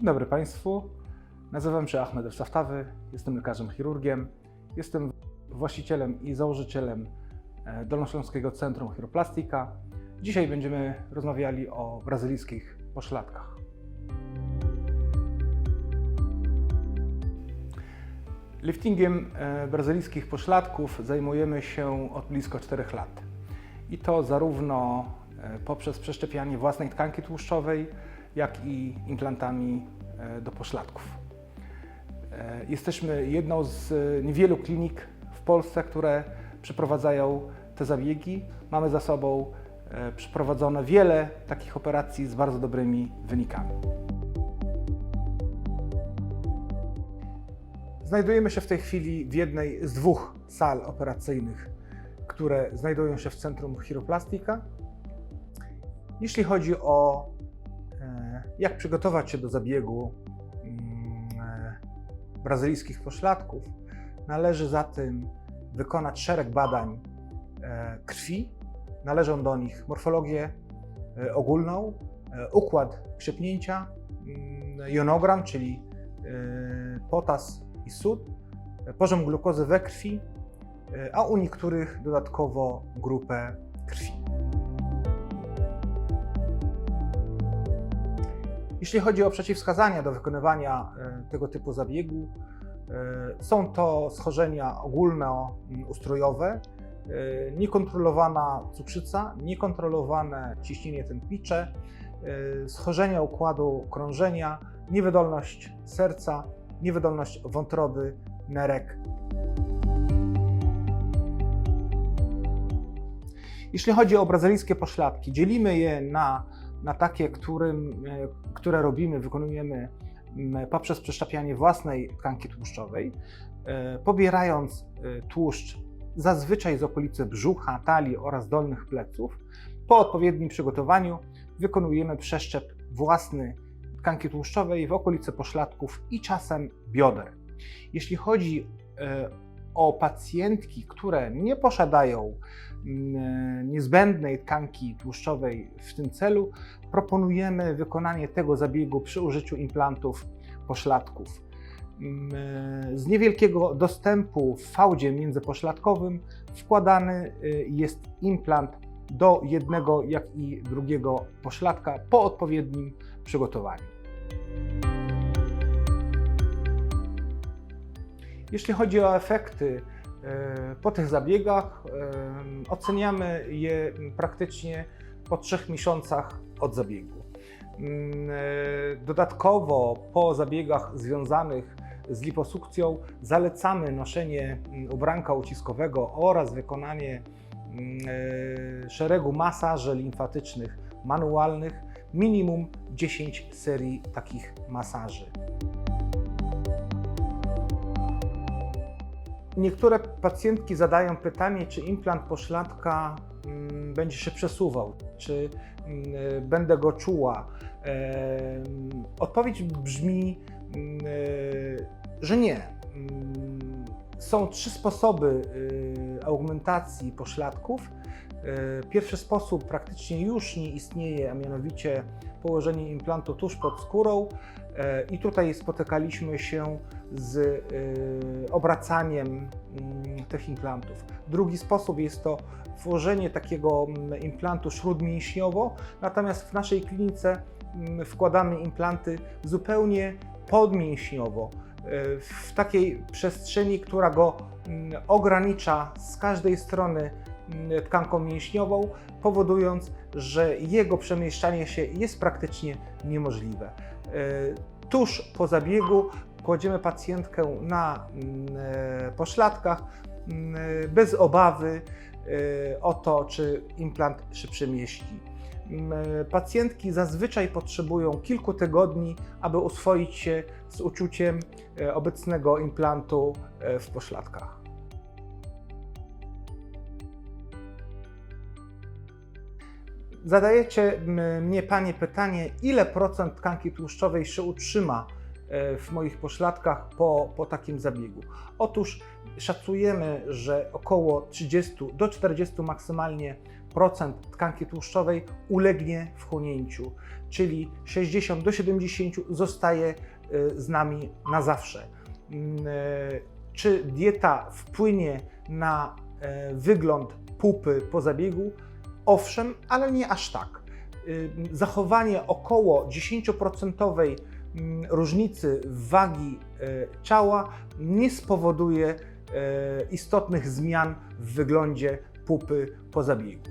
Dzień dobry Państwu. Nazywam się Ahmed El-Saftawy, jestem lekarzem chirurgiem. Jestem właścicielem i założycielem e, Dolnośląskiego Centrum Chiroplastika. Dzisiaj będziemy rozmawiali o brazylijskich poszlatkach. Liftingiem e, brazylijskich poszlatków zajmujemy się od blisko 4 lat. I to zarówno e, poprzez przeszczepianie własnej tkanki tłuszczowej, jak i implantami e, do poszlatków. E, Jesteśmy jedną z e, niewielu klinik w Polsce, które przeprowadzają te zabiegi. Mamy za sobą przeprowadzone wiele takich operacji z bardzo dobrymi wynikami. Znajdujemy się w tej chwili w jednej z dwóch sal operacyjnych, które znajdują się w Centrum Chiroplastika. Jeśli chodzi o jak przygotować się do zabiegu mm, e, brazylijskich poszlatków, należy zatem wykonać szereg badań e, krwi. Należą do nich morfologię e, ogólną, układ krzepnięcia, mm, jonogram, czyli potas i sód, poziom glukozy we krwi, a u niektórych dodatkowo grupę krwi. Jeśli chodzi o przeciwwskazania do wykonywania e, tego typu zabiegu, e, są to schorzenia ogólnoustrojowe, e, niekontrolowana cukrzyca, niekontrolowane ciśnienie tętnicze, schorzenia układu krążenia, niewydolność serca, niewydolność wątroby, nerek. Jeśli chodzi o brazylijskie poszlatki, dzielimy je na, na takie, którym, e, które robimy, wykonujemy poprzez przeszczepianie własnej tkanki tłuszczowej, e, pobierając e, tłuszcz zazwyczaj z okolicy brzucha, talii oraz dolnych pleców. Po odpowiednim przygotowaniu wykonujemy przeszczep własny tkanki tłuszczowej w okolicy poszlatków i czasem bioder. Jeśli chodzi o pacjentki, które nie posiadają mm, niezbędnej tkanki tłuszczowej w tym celu, proponujemy wykonanie tego zabiegu przy użyciu implantów poszlatków. Mm, Z niewielkiego dostępu w fałdzie międzyposzlatkowym wkładany y, jest implant do jednego, jak i drugiego poszlatka po odpowiednim przygotowaniu. Jeśli chodzi o efekty e, po tych zabiegach, e, oceniamy je praktycznie po trzech miesiącach od zabiegu. Mm, e, Dodatkowo po zabiegach związanych z liposukcją zalecamy noszenie mm, ubranka uciskowego oraz wykonanie mm, szeregu masaży limfatycznych manualnych, minimum 10 serii takich masaży. Niektóre pacjentki zadają pytanie, czy implant poszlatka mm, będzie się przesuwał, czy mm, e, będę go czuła. Em, Odpowiedź brzmi, mm, e, że nie. Są trzy sposoby augmentacji poszlatków. E, Pierwszy sposób praktycznie już nie istnieje, a mianowicie położenie implantu tuż pod skórą. E, I tutaj spotykaliśmy się z y, obracaniem mm, tych implantów. Drugi sposób jest to włożenie takiego mm, implantu śródmięśniowo, natomiast w naszej klinice mm, wkładamy implanty zupełnie podmięśniowo, y, w takiej przestrzeni, która go ogranicza z każdej strony tkanką mięśniową, powodując, że jego przemieszczanie się jest praktycznie niemożliwe. Y, Tuż po zabiegu kładziemy pacjentkę na mm, e, poszlatkach mm, e, bez obawy e, o to, czy implant się przemieści. Mm, Pacjentki zazwyczaj potrzebują kilku tygodni, aby oswoić się z uczuciem obecnego implantu w poszlatkach. Zadajecie mnie Panie pytanie, ile procent tkanki tłuszczowej się utrzyma w moich poszlatkach po, po takim zabiegu? Otóż szacujemy, że około 30 do 40 maksymalnie procent tkanki tłuszczowej ulegnie wchłonięciu, czyli 60 do 70 zostaje e, z nami na zawsze. Mm, e, Czy dieta wpłynie na e, wygląd pupy po zabiegu? Owszem, ale nie aż tak. Zachowanie około 10% mm, różnicy wagi e, ciała nie spowoduje e, istotnych zmian w wyglądzie pupy po zabiegu.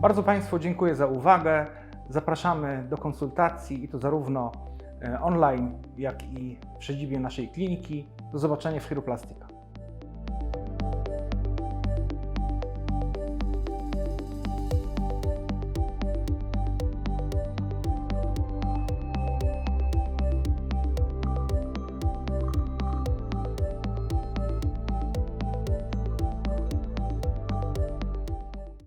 Bardzo Państwu dziękuję za uwagę. Zapraszamy do konsultacji i to zarówno e, online, jak i w siedzibie naszej kliniki. Do zobaczenia w Chiroplastyka.